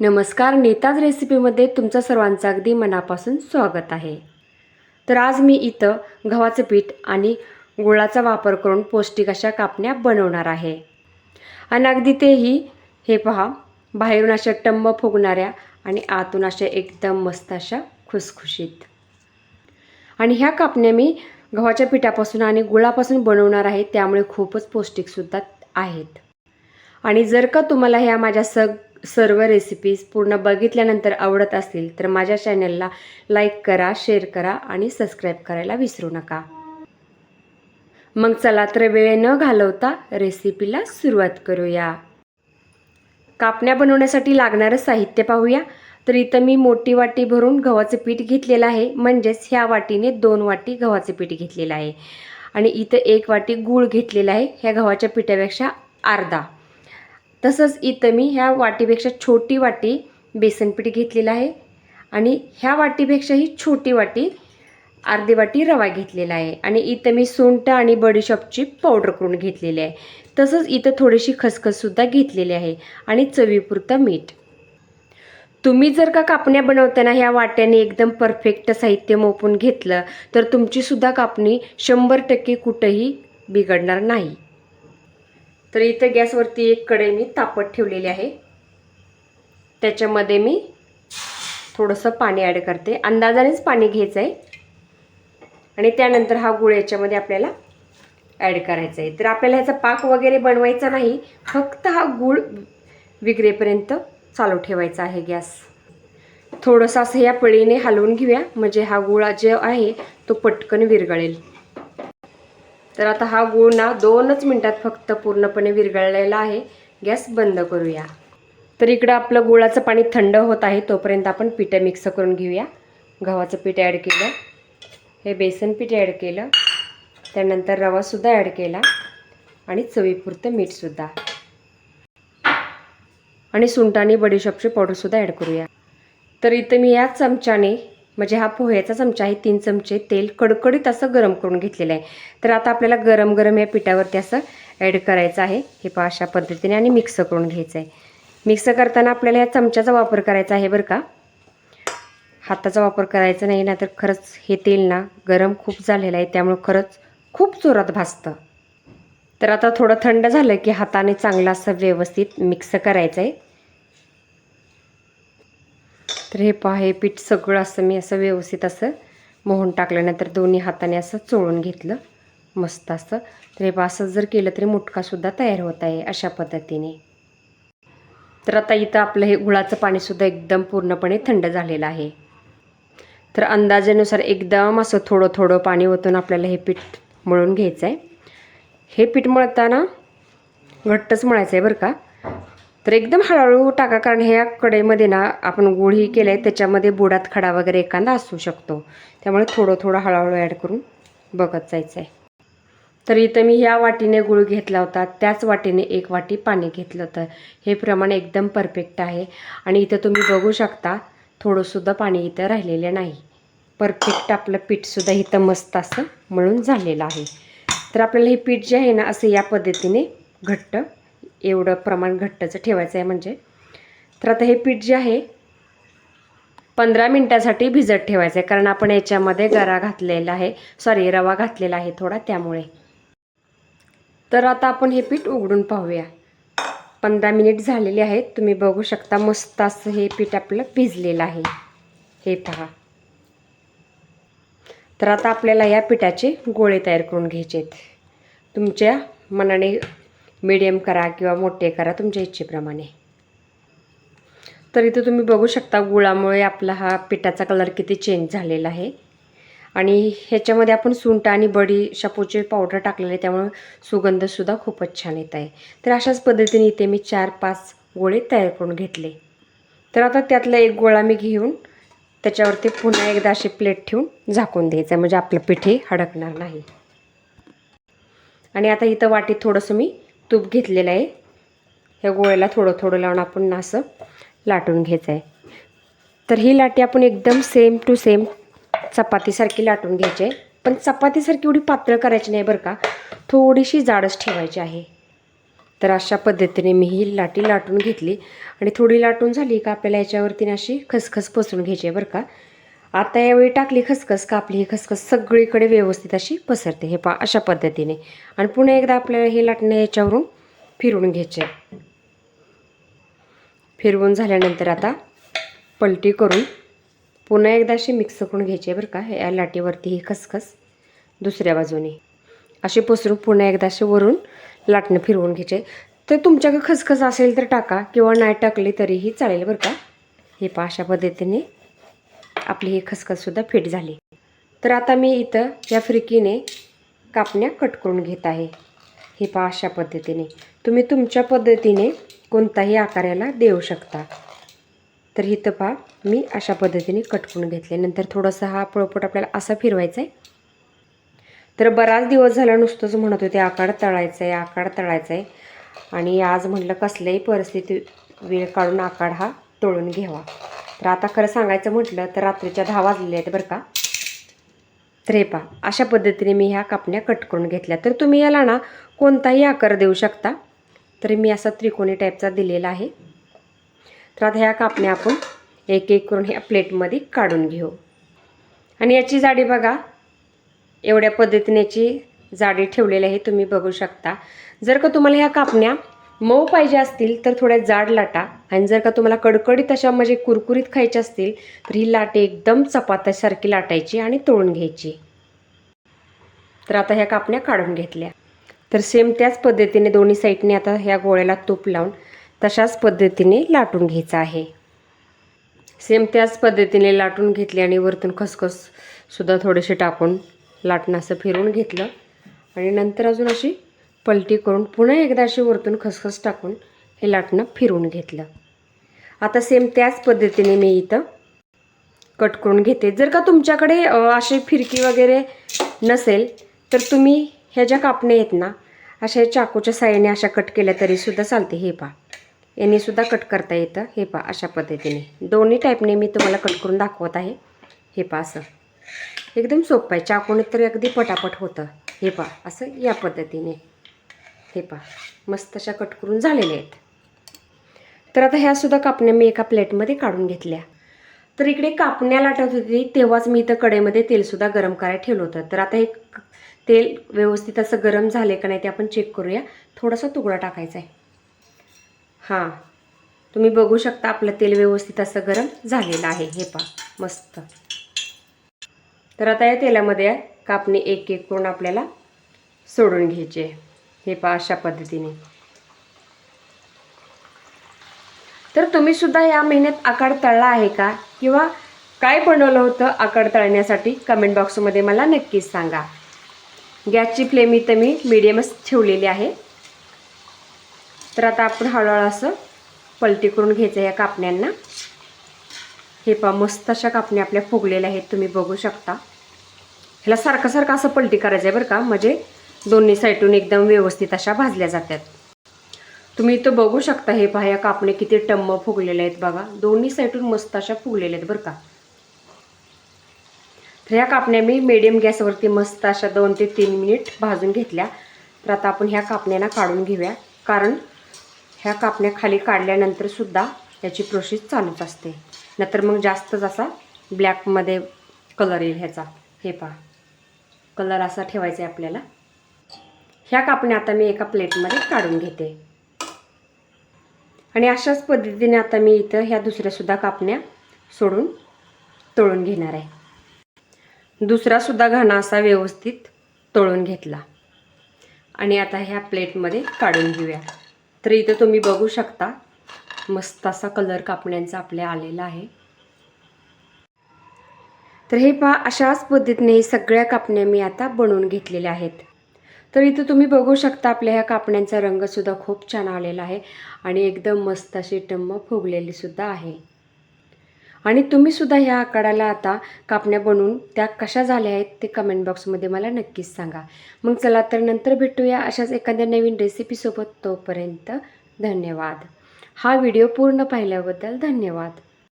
नमस्कार नेताज रेसिपीमध्ये तुमचं सर्वांचं अगदी मनापासून स्वागत आहे. तर आज मी इथं गव्हाचं पीठ आणि गुळाचा वापर करून पौष्टिक अशा कापण्या बनवणार आहे. आणि अगदी तेही हे पहा बाहेरून अशा टंब फुगणाऱ्या आणि आतून अशा एकदम मस्त अशा खुसखुशीत. आणि ह्या कापण्या मी गव्हाच्या पिठापासून आणि गुळापासून बनवणार आहे त्यामुळे खूपच पौष्टिकसुद्धा आहेत. आणि जर का तुम्हाला ह्या माझ्या सग सर्व रेसिपीज पूर्ण बघितल्यानंतर आवडत असतील तर माझ्या चॅनलला लाईक करा शेअर करा आणि सबस्क्राईब करायला विसरू नका. मग चला तर वेळ न घालवता रेसिपीला सुरुवात करूया. कापण्या बनवण्यासाठी लागणारं साहित्य पाहूया. तर इथं मी मोठी वाटी भरून गव्हाचं पीठ घेतलेलं आहे. म्हणजेच ह्या वाटीने दोन वाटी गव्हाचं पीठ घेतलेलं आहे. आणि इथं एक वाटी गूळ घेतलेला आहे. ह्या गव्हाच्या पिठापेक्षा अर्धा. तसंच इथं मी ह्या वाटीपेक्षा छोटी वाटी बेसनपीठ घेतलेलं आहे. आणि ह्या वाटीपेक्षाही छोटी वाटी अर्धी वाटी रवा घेतलेला आहे. आणि इथं मी सुंठ आणि बडीशॉपची पावडर करून घेतलेली आहे. तसंच इथं थोडीशी खसखससुद्धा घेतलेली आहे. आणि चवीपुरतं मीठ. तुम्ही जर का कापण्या बनवताना ह्या वाट्याने एकदम परफेक्ट साहित्य मोपून घेतलं तर तुमचीसुद्धा कापणी शंभर टक्के कुठंही बिघडणार नाही. तर इथं गॅसवरती एक कडे मी तापत ठेवलेली आहे. त्याच्यामध्ये मी थोडंसं पाणी ॲड करते. अंदाजानेच पाणी घ्यायचं आहे. आणि त्यानंतर हा गुळ याच्यामध्ये आपल्याला ॲड करायचा आहे. तर आपल्याला ह्याचा पाक वगैरे बनवायचा नाही. फक्त हा गुळ विगरेपर्यंत चालू ठेवायचा आहे गॅस. थोडंसं असं या पळीने हलवून घेऊया. म्हणजे हा गुळा जे आहे तो पटकन विरगळेल. तर आता हा गूळ ना दोनच मिनटात फक्त पूर्णपणे विरघळलेला आहे. गॅस बंद करूया. तर इकडं आपलं गुळाचं पाणी थंड होत आहे तोपर्यंत आपण पिठं मिक्स करून घेऊया. गव्हाचं पीठ ॲड केलं. हे बेसन पीठ ॲड केलं. त्यानंतर रवासुद्धा ॲड केला. आणि चवीपुरतं मीठसुद्धा आणि सुंटाने आणि बडीशॉपची पावडरसुद्धा ॲड करूया. तर इथं मी याच चमच्याने म्हणजे हा पोह्याचा चमचा आहे तीन चमचे तेल कडकडीत असं गरम करून घेतलेलं आहे. तर आता आपल्याला गरम गरम या पिठावरती असं ॲड करायचं आहे. हे पहा अशा पद्धतीने आणि मिक्स करून घ्यायचं आहे मिक्स करताना आपल्याला या चमच्याचा वापर करायचा आहे बरं का. हाताचा वापर करायचा नाही ना तर खरंच हे तेल ना गरम खूप झालेलं आहे त्यामुळं खरंच खूप जोरात भाजतं. तर आता थोडं थंड झालं की हाताने चांगलं असं व्यवस्थित मिक्स करायचं आहे तर हे पहा हे पीठ सगळं असं मी असं व्यवस्थित असं मोहून टाकल्यानंतर दोन्ही हाताने असं चोळून घेतलं. मस्त असं. तर हे पहा असं जर केलं तरी मुटकासुद्धा तयार होत आहे अशा पद्धतीने. तर आता इथं आपलं हे गुळाचं पाणीसुद्धा एकदम पूर्णपणे थंड झालेलं आहे. तर अंदाजानुसार एकदम असं थोडं थोडं पाणी ओतून आपल्याला हे पीठ मळून घ्यायचं आहे हे पीठ मळताना घट्टच मळायचं आहे बरं का. तर एकदम हळूहळू टाका कारण ह्या कडेमध्ये ना आपण गुळही केलं आहे त्याच्यामध्ये बुडात खडा वगैरे एखादा असू शकतो. त्यामुळे थोडं थोडं हळूहळू ॲड करून बघत जायचं आहे तर इथं मी ह्या वाटीने गुळ घेतला होता त्याच वाटीने एक वाटी पाणी घेतलं होतं. हे प्रमाण एकदम परफेक्ट आहे. आणि इथं तुम्ही बघू शकता थोडंसुद्धा पाणी इथं राहिलेलं नाही. परफेक्ट आपलं पीठसुद्धा इथं मस्त असं मळून झालेलं आहे. तर आपल्याला हे पीठ जे आहे ना असं या पद्धतीने घट्ट एवढं प्रमाण घट्टचं ठेवायचं आहे म्हणजे. तर आता हे पीठ जे आहे पंधरा मिनटासाठी भिजत ठेवायचं आहे कारण आपण याच्यामध्ये गरा घातलेला आहे. सॉरी रवा घातलेला आहे थोडा त्यामुळे. तर आता आपण हे पीठ उघडून पाहूया. पंधरा मिनिट झालेले आहेत तुम्ही बघू शकता मस्त असं हे पीठ आपलं भिजलेलं आहे. हे पहा. तर आता आपल्याला या पिठाचे गोळे तयार करून घ्यायचे आहेत तुमच्या मनाने मीडियम करा किंवा मोठे करा तुमच्या इच्छेप्रमाणे. तर इथं तुम्ही बघू शकता गुळामुळे आपला हा पिठाचा कलर किती चेंज झालेला आहे. आणि ह्याच्यामध्ये आपण सुंट आणि बडी शापूचे पावडर टाकलेले त्यामुळे सुगंधसुद्धा खूपच छान येत आहे. तर अशाच पद्धतीने इथे मी चार पाच गोळे तयार करून घेतले. तर आता त्यातला एक गोळा मी घेऊन त्याच्यावरती पुन्हा एकदा अशी प्लेट ठेवून झाकून द्यायचं आहे म्हणजे आपलं पिठे हडकणार नाही. आणि आता इथं वाटीत थोडंसं मी तूप घेतलेलं आहे. ह्या गोळ्याला थोडं थोडं लावून आपण असं लाटून घ्यायचं आहे. तर ही लाटी आपण एकदम सेम टू सेम चपातीसारखी लाटून घ्यायची आहे. पण चपातीसारखी एवढी पातळ करायची नाही बरं का. थोडीशी जाडच ठेवायची आहे. तर अशा पद्धतीने मी ही लाटी लाटून घेतली. आणि थोडी लाटून झाली का आपल्याला याच्यावरती अशी खसखस पसरून घ्यायची आहे बरं का. आता यावेळी टाकली खसखस का आपली ही खसखस सगळीकडे व्यवस्थित अशी पसरते. हे पा अशा पद्धतीने. आणि पुन्हा एकदा आपल्याला हे लाटणं याच्यावरून फिरवून घ्यायचे. फिरवून झाल्यानंतर आता पलटी करून पुन्हा एकदा अशी मिक्स करून घ्यायची आहे बरं का. या लाटीवरती ही खसखस दुसऱ्या बाजूने. अशी पसरून पुन्हा एकदा असे वरून लाटणं फिरवून घ्यायचे. तर तुमच्याकडे खसखस असेल तर टाका किंवा नाही टाकली तरीही चालेल बरं का. हे पा अशा पद्धतीने आपली ही खसखससुद्धा फिट झाली. तर आता मी इथं या फ्रिकीने कापण्या कट करून घेत आहे. हे पहा अशा पद्धतीने. तुम्ही तुमच्या पद्धतीने कोणताही आकाराला देऊ शकता. तर इथं पहा मी अशा पद्धतीने कट करून घेतले. नंतर थोडंसं हा पळपट आपल्याला असा फिरवायचा आहे तर बराच दिवस झाला नुसतंच म्हणत होते आकार तळायचा आहे आकार तळायचा आहे आणि आज म्हटलं कसल्याही परिस्थिती वेळ काढून आकार हा तळून घ्यावा. तर आता खरं सांगायचं म्हटलं तर रात्रीच्या दहा वाजलेले आहेत बरं का. त्रेपा अशा पद्धतीने मी ह्या कापण्या कट करून घेतल्या. तर तुम्ही याला ना कोणताही आकार देऊ शकता. तर मी असा त्रिकोणी टाईपचा दिलेला आहे. तर आता ह्या कापण्या आपण एक एक करून ह्या प्लेटमध्ये काढून घेऊ. आणि याची जाडी बघा. एवढ्या पद्धतीने याची जाडी ठेवलेली आहे तुम्ही बघू शकता. जर का तुम्हाला ह्या कापण्या मऊ पाहिजे असतील तर थोड्या जाड लाटा. आणि जर का तुम्हाला कडकडीत अशा म्हणजे कुरकुरीत खायच्या असतील तर ही लाटे एकदम चपात्यासारखी लाटायची आणि तळून घ्यायची. तर आता ह्या कापण्या काढून घेतल्या. तर सेम त्याच पद्धतीने दोन्ही साईडने आता ह्या गोळ्याला तूप लावून तशाच पद्धतीने लाटून घ्यायचं आहे. सेम त्याच पद्धतीने लाटून घेतली आणि वरतून खसखससुद्धा थोडेसे टाकून लाटणं असं फिरून घेतलं. आणि नंतर अजून अशी पलटी करून पुन्हा एकदा अशी वरतून खसखस टाकून हे लाटणं फिरवून घेतलं. आता सेम त्याच पद्धतीने मी इथं कट करून घेते. जर का तुमच्याकडे अशी फिरकी वगैरे नसेल तर तुम्ही ह्या ज्या कापण्या आहेत ना अशा चाकूच्या साह्याने अशा कट केल्या तरीसुद्धा चालते. हे पा यांनी सुद्धा कट करता येतं. हे पा अशा पद्धतीने. दोन्ही टाईपने मी तुम्हाला कट करून दाखवत आहे. हे पा असं. एकदम सोपं आहे. चाकूने तर अगदी पटापट होतं. हे पा असं या पद्धतीने. हे पा मस्त अशा कट करून झालेल्या आहेत. तर आता ह्यासुद्धा कापण्या मी एका प्लेटमध्ये काढून घेतल्या. तर इकडे कापण्या लाटत होती तेव्हाच मी इथं कडेमध्ये तेलसुद्धा गरम करायला ठेवलं होतं. तर आता हे तेल व्यवस्थित असं गरम झाले का नाही ते आपण चेक करूया. थोडासा तुकडा टाकायचा आहे हां तुम्ही बघू शकता आपलं तेल व्यवस्थित असं गरम झालेलं आहे. हे पा मस्त. तर आता या तेलामध्ये कापणी एक एक करून आपल्याला सोडून घ्यायची आहे. हे पहा अशा पद्धतीने. तर तुम्ही सुद्धा या महिन्यात आकाड तळला आहे का? किंवा काय बनवलं होतं आकाड तळण्यासाठी? कमेंट बॉक्समध्ये मला नक्कीच सांगा. गॅसची फ्लेम इथं मी मिडियमच ठेवलेली आहे. तर आता आपण हळूहळू असं पलटी करून घ्यायचं या कापण्यांना. हे पहा मस्त अशा कापण्या आपल्या फुगलेल्या आहेत तुम्ही बघू शकता. ह्याला सारखं सारखं असं पलटी करायचं आहे बरं का? म्हणजे दोन्ही साईडून एकदम व्यवस्थित अशा भाजल्या जातात. तुम्ही इथं बघू शकता हे पहा या कापणे किती टम्म फुगलेले आहेत बघा. दोन्ही साईडून मस्त अशा फुगलेल्या आहेत बरं का. तर ह्या कापण्या मी मिडियम गॅसवरती मस्त अशा दोन ते तीन मिनिट भाजून घेतल्या. तर आता आपण ह्या कापण्यांना काढून घेऊया. कारण ह्या कापण्या खाली काढल्यानंतरसुद्धा याची प्रोसेस चालूच असते. नंतर मग जास्तच असा ब्लॅकमध्ये कलर येईल ह्याचा. हे पहा. कलर असा ठेवायचा आहे आपल्याला. ह्या कापण्या आता मी एका प्लेटमध्ये काढून घेते. आणि अशाच पद्धतीने आता मी इथं ह्या दुसऱ्यासुद्धा कापण्या सोडून तळून घेणार आहे. दुसरासुद्धा घाणा असा व्यवस्थित तळून घेतला. आणि आता ह्या प्लेटमध्ये काढून घेऊया. तर इथं तुम्ही बघू शकता मस्त असा कलर कापण्यांचा आपल्या आलेला आहे. तर हे पहा अशाच पद्धतीने सगळ्या कापण्या मी आता बनवून घेतलेल्या आहेत. तर इथं तुम्ही बघू शकता आपल्या ह्या कापण्यांचा रंगसुद्धा खूप छान आलेला आहे आणि एकदम मस्त अशी टम्म फुगलेलीसुद्धा आहे. आणि तुम्हीसुद्धा ह्या आकाराला आता कापण्या बनवून त्या कशा झाल्या आहेत ते कमेंट बॉक्समध्ये मला नक्कीच सांगा. मग चला तर नंतर भेटूया अशाच एखाद्या नवीन रेसिपीसोबत तोपर्यंत धन्यवाद. हा व्हिडिओ पूर्ण पाहिल्याबद्दल धन्यवाद.